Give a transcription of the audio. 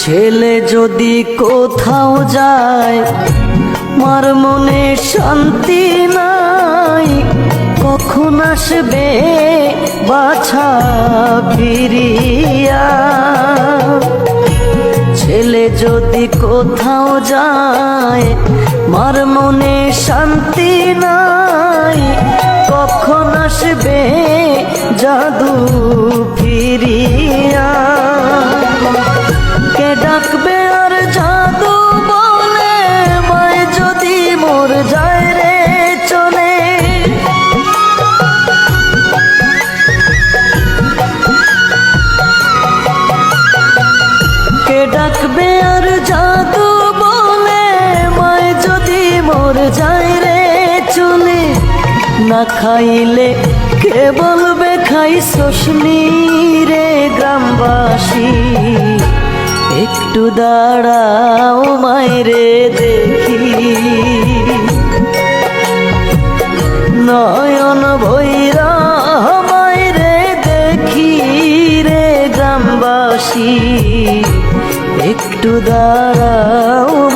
ছেলে যদি কোথাও যায়, মার মনে শান্তি নাই, কখন আসবে বাছা ফিরিয়া? ছেলে যদি কোথাও যায়, মার মনে শান্তি নাই, কখন আসবে জাদু ডাকবে আর জাদু বলে, মায় যদি মোর যায় রে চলে না খাইলে কে বলবে খাই রে গ্রামবাসী। একটু দাঁড়াও মায়েরে দেখি। নয়ন ভৈরা মায়েরে দেখি রে গ্রামবাসী। একটু দাঁড়াও মায়েরে দেখি